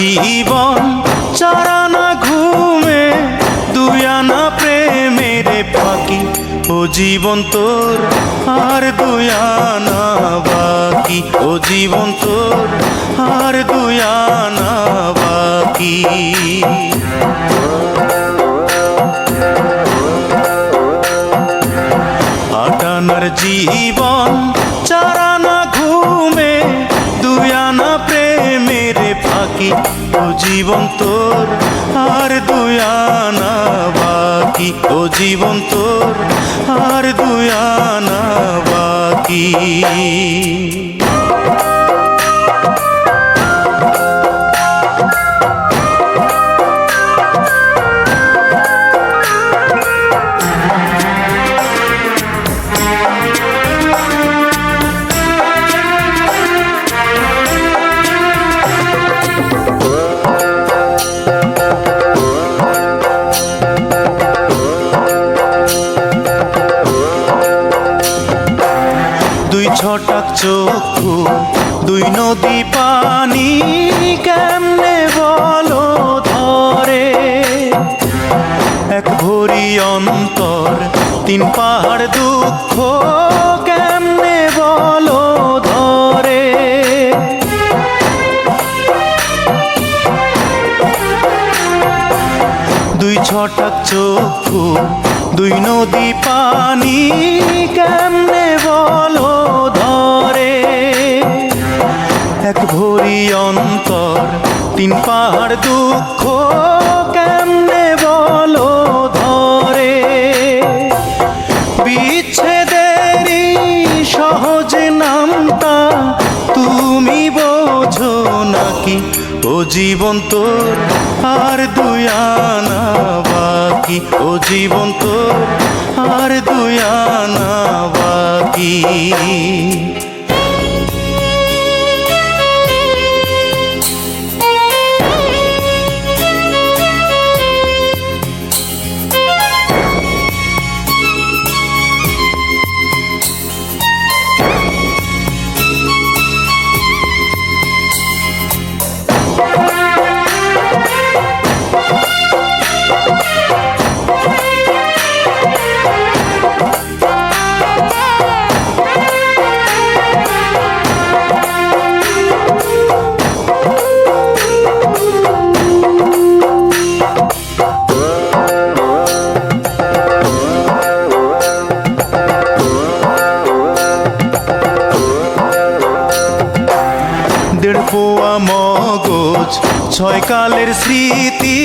জীবন চারানা ঘুমে দুয়ানা প্রেমের ফাঁকি। ও জীবন তোর আর দুয়ানা বাকি। ও জীবন তোর আর দুয়ানা বাকি। আটানার জীবন চারানা ঘুমে দুয়ানা প্রেমের ফাঁকি ও জীবন তোর আর দুয়ানা বাকি। ও জীবন তোর আর দুয়ানা বাকি। চক্ষু, দুই নদী পানি কেমনে বলো ধরে? এক ভরি অন্তর, তিন পাহাড় দুঃখ কেমনে বলো ধরে? দুই ছটাক চক্ষু দুই নদী পানি কেমনে বলো ধরে? এক ভরি অন্তর তিন পাহাড় দুঃখ জীবন তোর আর দুয়ানা বাকি। ও জীবন তোর আর দুয়ানা বাকি। দেড় পোয়া মগজ, ছয় কালের স্মৃতি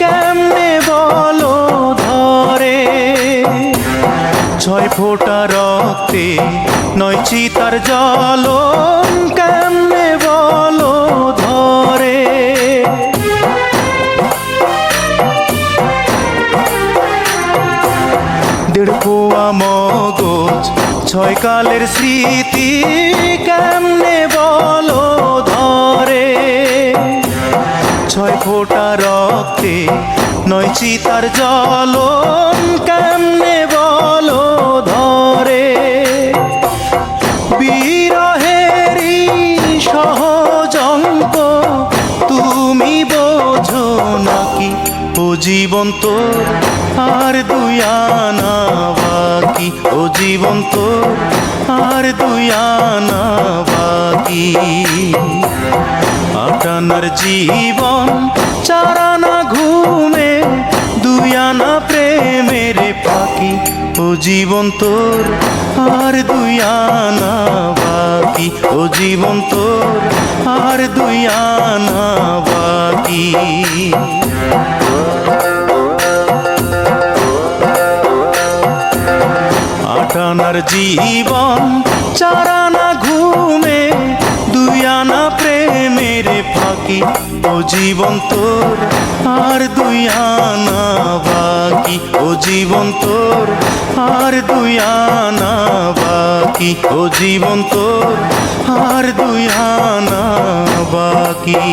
কেমনে বলো ধরে? ছয় ফোঁটা রক্তে, নয় চিতার জল কেমনে বলো ধরে? দেড় পোয়া মগজ, ছয় কালের স্মৃতি কেমনে ছয় ফোঁটা রক্তে নয় চিতার জল কেমনে বলো ধরে? বিরহেরই সহজ অঙ্ক তুমি বোঝো নাকি? ও জীবন তোর আর দুয়ানা বাকি। ও জীবন তোর আর দুয়ানা বাকি। আটানার জীবন, চারানা ঘুমে দুয়ানা প্রেমের ফাঁকি। ও জীবন তোর, আর দুয়ানা বাকি। ও জীবন তোর, আর দুয়ানা বাকি। আটানার জীবন, চারানা ঘুমে দুয়ানা প্রেমের ফাঁকি, ও জীবন তোর, আর দুয়ানা বাকি। ও জীবন তোর, আর দুয়ানা বাকি। ও জীবন তোর, আর দুয়ানা বাকি।